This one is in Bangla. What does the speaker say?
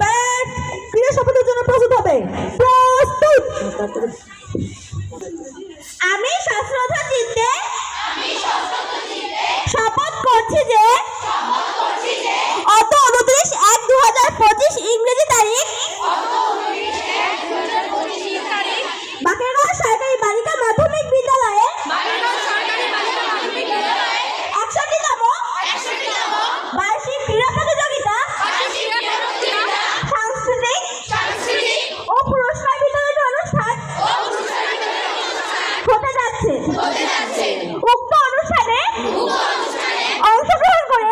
প্যাট ক্রীড়া শপথের জন্য প্রস্তুত হবে। প্রস্তুত। আমি শাস্ত্রধর জিতে শপথ করছি যে যাচ্ছে উক্ত অনুষ্ঠানে অংশগ্রহণ করে